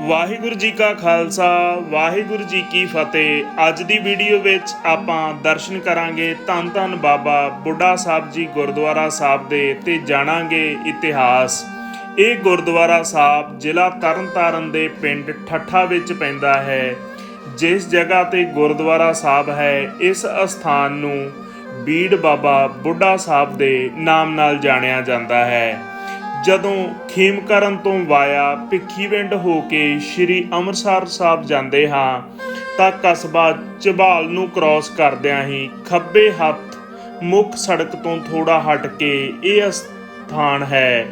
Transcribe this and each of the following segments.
ਵਾਹਿਗੁਰੂ ਜੀ ਕਾ ਖਾਲਸਾ, ਵਾਹਿਗੁਰੂ ਜੀ ਕੀ ਫਤਿਹ। ਅੱਜ ਦੀ ਵੀਡੀਓ ਵਿੱਚ ਆਪਾਂ ਦਰਸ਼ਨ ਕਰਾਂਗੇ ਧੰਨ ਧੰਨ ਬਾਬਾ ਬੁੱਢਾ ਸਾਹਿਬ ਜੀ ਗੁਰਦੁਆਰਾ ਸਾਹਿਬ ਦੇ ਤੇ ਜਾਣਾਂਗੇ ਇਤਿਹਾਸ। ਇਹ ਗੁਰਦੁਆਰਾ ਸਾਹਿਬ ਜ਼ਿਲ੍ਹਾ ਤਰਨਤਾਰਨ ਦੇ ਪਿੰਡ ਠੱਠਾ ਵਿੱਚ ਪੈਂਦਾ ਹੈ। ਜਿਸ ਜਗ੍ਹਾ ਤੇ ਗੁਰਦੁਆਰਾ ਸਾਹਿਬ ਹੈ, ਇਸ ਅਸਥਾਨ ਨੂੰ ਬੀੜ ਬਾਬਾ ਬੁੱਢਾ ਸਾਹਿਬ ਦੇ ਨਾਮ ਨਾਲ ਜਾਣਿਆ ਜਾਂਦਾ ਹੈ। ਜਦੋਂ ਖੇਮਕਰਨ ਤੋਂ ਵਾਇਆ ਭਿੱਖੀਵਿੰਡ ਹੋ ਕੇ ਸ੍ਰੀ ਅੰਮ੍ਰਿਤਸਰ ਸਾਹਿਬ ਜਾਂਦੇ ਹਾਂ, ਤਾਂ ਕਸਬਾ ਝਬਾਲ ਨੂੰ ਕ੍ਰਾਸ ਕਰਦਿਆਂ ਹੀ ਖੱਬੇ ਹੱਥ ਮੁੱਖ ਸੜਕ ਤੋਂ ਥੋੜਾ ਹਟ ਕੇ ਇਹ ਸਥਾਨ ਹੈ।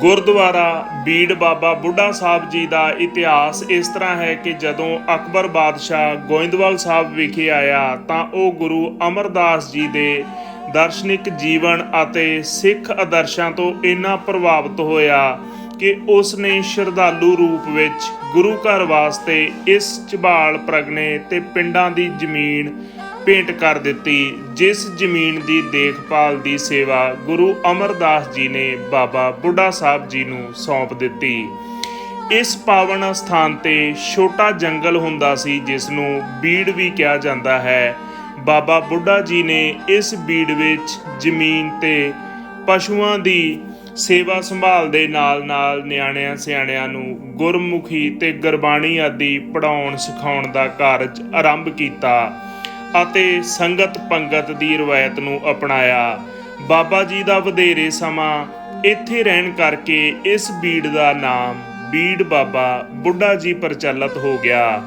ਗੁਰਦੁਆਰਾ ਬੀੜ ਬਾਬਾ ਬੁੱਢਾ ਸਾਹਿਬ ਜੀ ਦਾ ਇਤਿਹਾਸ ਇਸ ਤਰ੍ਹਾਂ ਹੈ ਕਿ ਜਦੋਂ ਅਕਬਰ ਬਾਦਸ਼ਾਹ ਗੋਇੰਦਵਾਲ ਸਾਹਿਬ ਵਿਖੇ ਆਇਆ, ਤਾਂ ਉਹ ਗੁਰੂ ਅਮਰਦਾਸ ਜੀ ਦੇ ਦਰਸ਼ਨਿਕ ਜੀਵਨ ਅਤੇ ਸਿੱਖ ਆਦਰਸ਼ਾਂ ਤੋਂ ਇੰਨਾ ਪ੍ਰਭਾਵਿਤ ਹੋਇਆ ਕਿ ਉਸ ਨੇ ਸ਼ਰਧਾਲੂ ਰੂਪ ਵਿੱਚ ਗੁਰੂ ਘਰ ਵਾਸਤੇ ਇਸ ਝਬਾਲ ਪ੍ਰਗਨੇ ਤੇ ਪਿੰਡਾਂ ਦੀ ਜ਼ਮੀਨ ਭੇਂਟ ਕਰ ਦਿੱਤੀ, ਜਿਸ ਜ਼ਮੀਨ ਦੀ ਦੇਖਭਾਲ ਦੀ ਸੇਵਾ ਗੁਰੂ ਅਮਰਦਾਸ ਜੀ ਨੇ ਬਾਬਾ ਬੁੱਢਾ ਸਾਹਿਬ ਜੀ ਨੂੰ ਸੌਂਪ ਦਿੱਤੀ। ਇਸ ਪਾਵਨ ਸਥਾਨ ਤੇ ਛੋਟਾ ਜੰਗਲ ਹੁੰਦਾ ਸੀ ਜਿਸ ਨੂੰ ਬੀੜ ਵੀ ਕਿਹਾ ਜਾਂਦਾ ਹੈ। ਬਾਬਾ ਬੁੱਢਾ ਜੀ ਨੇ ਇਸ ਬੀੜ ਵਿੱਚ ਜ਼ਮੀਨ ਤੇ ਪਸ਼ੂਆਂ ਦੀ ਸੇਵਾ ਸੰਭਾਲ ਦੇ ਨਾਲ-ਨਾਲ ਨਿਆਣਿਆਂ ਸਿਆਣਿਆਂ ਨੂੰ ਗੁਰਮੁਖੀ ਤੇ ਗੁਰਬਾਣੀ ਆਦਿ ਪੜਾਉਣ ਸਿਖਾਉਣ ਦਾ ਕਾਰਜ ਆਰੰਭ ਕੀਤਾ ਅਤੇ ਸੰਗਤ ਪੰਗਤ ਦੀ ਰਵਾਇਤ ਨੂੰ ਅਪਣਾਇਆ। ਬਾਬਾ ਜੀ ਦਾ ਵਧੇਰੇ ਸਮਾਂ ਇੱਥੇ ਰਹਿਣ ਕਰਕੇ ਇਸ ਬੀੜ ਦਾ ਨਾਮ ਬੀੜ ਬਾਬਾ ਬੁੱਢਾ ਜੀ ਪ੍ਰਚਲਿਤ ਹੋ ਗਿਆ।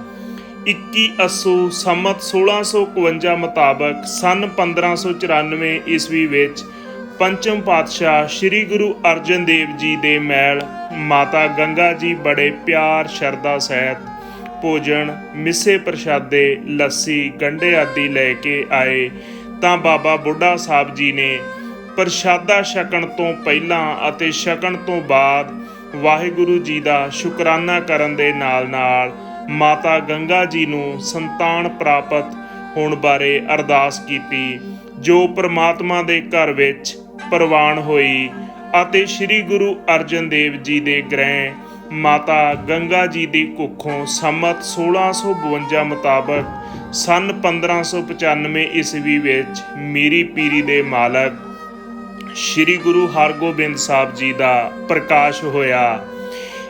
21 ਅਸੂ ਸੰਮਤ 1651 ਮੁਤਾਬਕ ਸਨ 1594 ਈਸਵੀ ਵਿੱਚ ਪੰਚਮ ਪਾਤਸ਼ਾਹ ਸ੍ਰੀ ਗੁਰੂ ਅਰਜਨ ਦੇਵ ਜੀ ਦੇ ਮਹਿਲ ਮਾਤਾ ਗੰਗਾ ਜੀ ਬੜੇ ਪਿਆਰ, ਸ਼ਰਧਾ ਸਹਿਤ ਭੋਜਨ ਮਿੱਸੇ ਪ੍ਰਸ਼ਾਦੇ, ਲੱਸੀ, ਗੰਢੇ ਆਦਿ ਲੈ ਕੇ ਆਏ। ਤਾਂ ਬਾਬਾ ਬੁੱਢਾ ਸਾਹਿਬ ਜੀ ਨੇ ਪ੍ਰਸ਼ਾਦਾ ਛਕਣ ਤੋਂ ਪਹਿਲਾਂ ਅਤੇ ਛਕਣ ਤੋਂ ਬਾਅਦ ਵਾਹਿਗੁਰੂ ਜੀ ਦਾ ਸ਼ੁਕਰਾਨਾ ਕਰਨ ਦੇ ਨਾਲ-ਨਾਲ ਮਾਤਾ ਗੰਗਾ ਜੀ ਨੂੰ ਸੰਤਾਨ ਪ੍ਰਾਪਤ ਹੋਣ ਬਾਰੇ ਅਰਦਾਸ ਕੀਤੀ, ਜੋ ਪ੍ਰਮਾਤਮਾ ਦੇ ਘਰ ਵਿੱਚ ਪ੍ਰਵਾਨ ਹੋਈ ਅਤੇ ਸ੍ਰੀ ਗੁਰੂ ਅਰਜਨ ਦੇਵ ਜੀ ਦੇ ਗ੍ਰਹਿ ਮਾਤਾ ਗੰਗਾ ਜੀ ਦੀ ਕੁੱਖੋਂ ਸੰਮਤ 1652 ਮੁਤਾਬਕ ਸਨ 1595 ਈਸਵੀ ਵਿੱਚ ਮੀਰੀ ਪੀਰੀ ਦੇ ਮਾਲਕ ਸ੍ਰੀ ਗੁਰੂ ਹਰਗੋਬਿੰਦ ਸਾਹਿਬ ਜੀ ਦਾ ਪ੍ਰਕਾਸ਼ ਹੋਇਆ।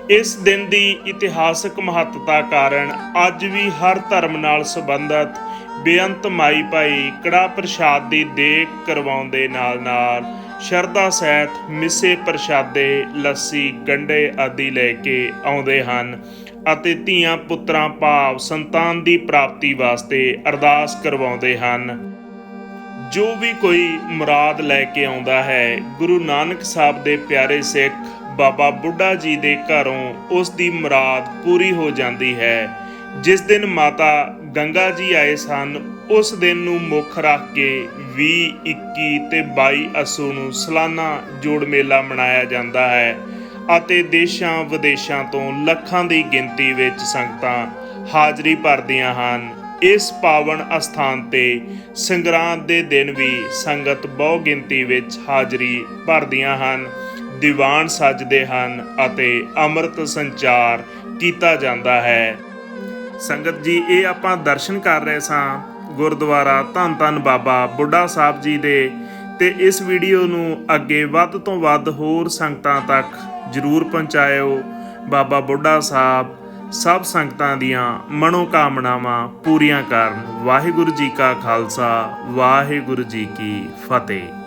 ਇਸ ਦਿਨ ਦੀ ਇਤਿਹਾਸਕ ਮਹੱਤਤਾ ਕਾਰਨ ਅੱਜ ਵੀ ਹਰ ਧਰਮ ਨਾਲ ਸੰਬੰਧਿਤ ਬੇਅੰਤ ਮਾਈ ਭਾਈ ਕੜਾ ਪ੍ਰਸ਼ਾਦ ਦੀ ਦੇਖ ਕਰਵਾਉਣ ਦੇ ਨਾਲ ਨਾਲ ਸ਼ਰਧਾ ਸਹਿਤ ਮਿੱਸੇ ਪ੍ਰਸ਼ਾਦੇ, ਲੱਸੀ, ਗੰਡੇ ਆਦਿ ਲੈ ਕੇ ਆਉਂਦੇ ਹਨ ਅਤੇ ਧੀਆਂ ਪੁੱਤਰਾਂ ਭਾਵ ਸੰਤਾਨ ਦੀ ਪ੍ਰਾਪਤੀ ਵਾਸਤੇ ਅਰਦਾਸ ਕਰਵਾਉਂਦੇ ਹਨ। ਜੋ ਵੀ ਕੋਈ ਮੁਰਾਦ ਲੈ ਕੇ ਆਉਂਦਾ ਹੈ, ਗੁਰੂ ਨਾਨਕ ਸਾਹਿਬ ਦੇ ਪਿਆਰੇ ਸਿੱਖ ਬਾਬਾ ਬੁੱਢਾ ਜੀ ਦੇ ਘਰੋਂ ਉਸ ਦੀ ਮੁਰਾਦ ਪੂਰੀ ਹੋ ਜਾਂਦੀ ਹੈ। ਜਿਸ ਦਿਨ ਮਾਤਾ ਗੰਗਾ ਜੀ ਆਏ ਸਨ, ਉਸ ਦਿਨ ਨੂੰ ਮੁੱਖ ਰੱਖ ਕੇ 20 21 ਤੇ 22 ਅਸੂ ਨੂੰ ਸਾਲਾਨਾ ਜੋੜ ਮੇਲਾ ਮਨਾਇਆ ਜਾਂਦਾ ਹੈ ਅਤੇ ਦੇਸ਼ਾਂ ਵਿਦੇਸ਼ਾਂ ਤੋਂ ਲੱਖਾਂ ਦੀ ਗਿਣਤੀ ਵਿੱਚ ਸੰਗਤਾਂ ਹਾਜ਼ਰੀ ਭਰਦੀਆਂ ਹਨ। ਇਸ ਪਾਵਨ ਅਸਥਾਨ ਤੇ ਸੰਗਰਾਂਦ ਦੇ ਦਿਨ ਵੀ ਸੰਗਤ ਬਹੁ ਗਿਣਤੀ ਵਿੱਚ ਹਾਜ਼ਰੀ ਭਰਦੀਆਂ ਹਨ। ਦੀਵਾਨ ਸਜਦੇ ਹਨ ਅਤੇ ਅੰਮ੍ਰਿਤ ਸੰਚਾਰ ਕੀਤਾ ਜਾਂਦਾ ਹੈ। ਸੰਗਤ ਜੀ, ਇਹ ਆਪਾਂ ਦਰਸ਼ਨ ਕਰ ਰਹੇ ਸਾਂ ਗੁਰਦੁਆਰਾ ਧੰਨ ਧੰਨ ਬਾਬਾ ਬੁੱਢਾ ਸਾਹਿਬ ਜੀ ਦੇ ਤੇ ਇਸ ਵੀਡੀਓ ਨੂੰ ਅੱਗੇ ਵੱਧ ਤੋਂ ਵੱਧ ਹੋਰ ਸੰਗਤਾਂ ਤੱਕ ਜਰੂਰ ਪਹੁੰਚਾਇਓ। ਬਾਬਾ ਬੁੱਢਾ ਸਾਹਿਬ ਸਭ ਸੰਗਤਾਂ ਦੀਆਂ ਮਨੋ ਕਾਮਨਾਵਾਂ ਪੂਰੀਆਂ ਕਰਨ। ਵਾਹਿਗੁਰੂ ਜੀ ਕਾ ਖਾਲਸਾ, ਵਾਹਿਗੁਰੂ ਜੀ ਕੀ ਫਤਿਹ।